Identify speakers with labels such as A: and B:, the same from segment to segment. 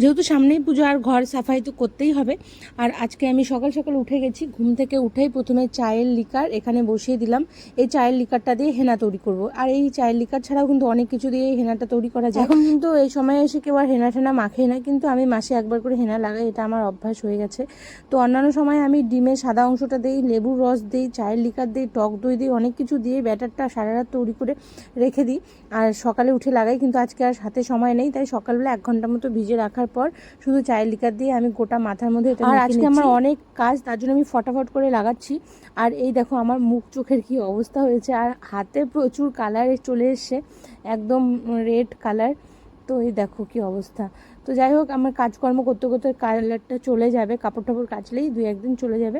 A: যেহেতু সামনেই পুজো, আর ঘর সাফাই তো করতেই হবে। আর আজকে আমি সকাল সকাল উঠে গেছি, ঘুম থেকে উঠেই প্রথমে চায়ের লিকার এখানে বসিয়ে দিলাম। এই চায়ের লিকারটা দিয়ে হেনা তৈরি করব। আর এই চায়ের লিকার ছাড়াও কিন্তু অনেক কিছু দিয়ে হেনাটা তৈরি করা যায়। এখন কিন্তু এই সময় এসে কেউ আর হেনা টেনা মাখে না, কিন্তু আমি মাসে একবার করে হেনা লাগাই, এটা আমার অভ্যাস হয়ে গেছে। তো অন্যান্য সময় আমি ডিমের সাদা অংশটা দিই, লেবুর রস দিই, চায়ের লিকার দিই, টক দই দিই, অনেক কিছু দিয়ে ব্যাটারটা সারা রাত তৈরি করে রেখে দিই। আর সকালে উঠে লাগাই, কিন্তু আজকে আর হাতে সময় নেই, তাই সকালবেলা এক ঘণ্টা মতো ভিজে রাখার পর শুধু চায়ের লিকার দিয়ে আমি গোটা মাথার মধ্যে এটা আর আজকে আমার অনেক কাজ তার জন্য আমি ফটাফট করে লাগাচ্ছি। আর এই দেখো আমার মুখ চোখের কি অবস্থা হয়েছে। আর হাতে প্রচুর কালার চলে এসছে একদম রেড কালার তো এই দেখো কি অবস্থা। তো যাই হোক আমার কাজকর্ম করতে করতে কালারটা চলে যাবে কাপড় টাপড় কাচলেই দুই একদিন চলে যাবে।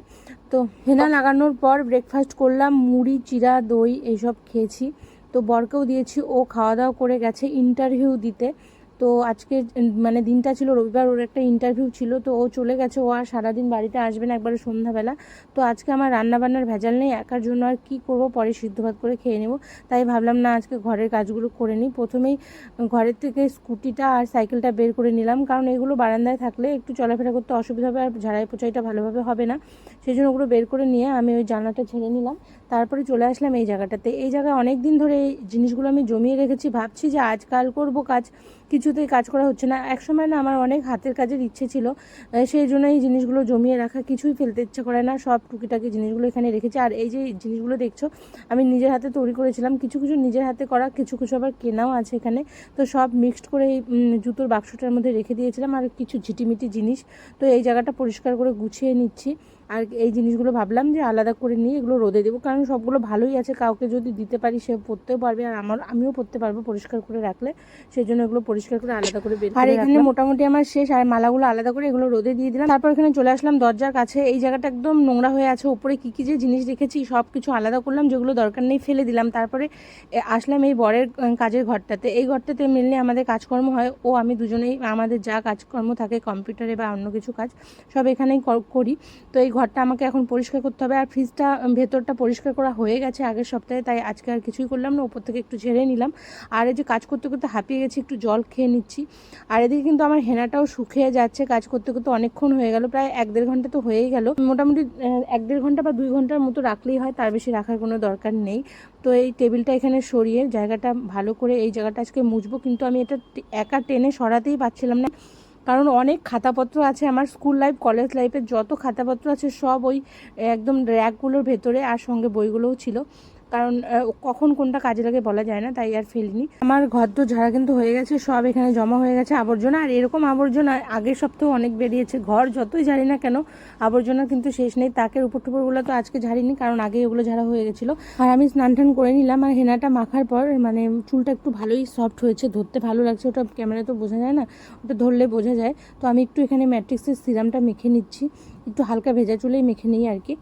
A: তো হেনা লাগানোর পর ব্রেকফাস্ট করলাম মুড়ি চিরা দই এইসব খেয়েছি। তো বরকেও দিয়েছি ও খাওয়া দাওয়া করে গেছে ইন্টারভিউ দিতে। তো আজকে মানে দিনটা ছিল রবিবার, ওর একটা ইন্টারভিউ ছিল, তো ও চলে গেছে, ও আর সারাদিন বাড়িতে আসবে না একবারে সন্ধ্যাবেলা। তো আজকে আমার রান্নাবান্নার ভেজাল নেই, একার জন্য আর কি করব, পরে সিদ্ধ ভাত করে খেয়ে নেব। তাই ভাবলাম, না, আজকে ঘরের কাজগুলো করে নিই। প্রথমেই ঘরের থেকে স্কুটিটা আর সাইকেলটা বের করে নিলাম, কারণ এগুলো বারান্দায় থাকলে একটু চলাফেরা করতে অসুবিধা হবে, আর ঝাড়াই পোছাইটা ভালোভাবে হবে না। সেই জন্য ওগুলো বের করে নিয়ে আমি ওই জানলাটা ছেড়ে নিলাম। তারপরে চলে আসলাম এই জায়গাটাতে। এই জায়গায় অনেক দিন ধরে এই জিনিসগুলো আমি জমিয়ে রেখেছি। ভাবছি যে আজকাল করব কাজ কিছুতেই কাজ করা হচ্ছে না। একসময় না আমার অনেক হাতের কাজের ইচ্ছে ছিল সেই জন্য এই জিনিসগুলো জমিয়ে রাখা, কিছুই ফেলতে ইচ্ছে করে না। সব টুকিটাকি জিনিসগুলো এখানে রেখেছি। আর এই যে জিনিসগুলো দেখছ, আমি নিজের হাতে তৈরি করেছিলাম। কিছু কিছু নিজের হাতে করা, কিছু কিছু আবার কেনাও আছে এখানে। তো সব মিক্সড করে এই জুতোর বাক্সটার মধ্যে রেখে দিয়েছিলাম। আর কিছু ঝিটিমিটি জিনিস, তো এই জায়গাটা পরিষ্কার করে গুছিয়ে নিচ্ছি। আর এই জিনিসগুলো ভাবলাম যে আলাদা করে নিয়ে এগুলো রোদে দেবো, কারণ সবগুলো ভালোই আছে। কাউকে যদি দিতে পারি, সে পরতেও পারবে। আর আমার, আমিও পরতে পারব পরিষ্কার করে রাখলে। সেই জন্য এগুলো পরিষ্কার করে আলাদা করে বের আর এখানে মোটামুটি আমার শেষ আর মালাগুলো আলাদা করে এগুলো রোদে দিয়ে দিলাম। তারপর এখানে চলে আসলাম দরজার কাছে। এই জায়গাটা একদম নোংরা হয়ে আছে। উপরে কি কি যে জিনিস রেখেছি সব কিছু আলাদা করলাম যেগুলো দরকার নেই ফেলে দিলাম। তারপরে আসলাম এই বরের কাজের ঘরটাতে। এই ঘরটাতে মেনলি আমাদের কাজকর্ম হয়। ও আমি দুজনেই আমাদের যা কাজকর্ম থাকে কম্পিউটারে বা অন্য কিছু কাজ সব এখানেই কর- করি। তো এই ঘরটা আমাকে এখন পরিষ্কার করতে হবে। আর ফ্রিজটা ভেতরটা পরিষ্কার করা হয়ে গেছে আগের সপ্তাহে তাই আজকে আর কিছুই করলাম না। উপর থেকে একটু ঝেড়ে নিলাম। আর এই যে কাজ করতে করতে হাঁপিয়ে গেছি একটু জল খেয়ে নিচ্ছি। আর এদিকে কিন্তু আমার হেনাটাও শুকিয়ে যাচ্ছে, কাজ করতে করতে অনেকক্ষণ হয়ে গেল, প্রায় এক দেড় ঘণ্টা তো হয়েই গেল। মোটামুটি এক দেড় ঘণ্টা বা দুই ঘণ্টার মতো রাখলেই হয়, তার বেশি রাখার কোনো দরকার নেই। তো এই টেবিলটা এখানে সরিয়ে জায়গাটা ভালো করে এই জায়গাটা আজকে মুছবো, কিন্তু আমি এটা একা টেনে সরাতেই পারছিলাম না। কারণ অনেক খাতাপত্র আছে আমার স্কুল লাইফ, কলেজ লাইফের যত খাতাপত্র আছে সব ওই একদম র্যাকগুলোর ভেতরে আর সঙ্গে বইগুলোও ছিল। কারণ কখন কোনটা কাজে লাগে বলা যায় না, তাই আর ফেলিনি আমার ঘর তো ঝাড়া কিন্তু হয়ে গেছে, সব এখানে জমা হয়ে গেছে, আবর্জনা। আর এরকম আবর্জনা আগের সপ্তাহে অনেক বেরিয়েছে। ঘর যতই ঝাড়ি না কেন, আবর্জনা কিন্তু শেষ নেই। তাকের উপর টুপুরগুলো তো আজকে ঝাড়িনি, কারণ আগে ওগুলো ঝাড়া হয়ে গেছিল। আর আমি স্নান টান করে নিলাম, আর হেনাটা মাখার পর মানে চুলটা একটু ভালোই সফট হয়েছে, ধরতে ভালো লাগছে। ওটা ক্যামেরায় তো বোঝা যায় না, ওটা ধরলে বোঝা যায়। তো আমি একটু এখানে ম্যাট্রিক্সের সিরামটা মেখে নিচ্ছি, একটু হালকা ভেজা চুলেই মেখে নিই আর কি।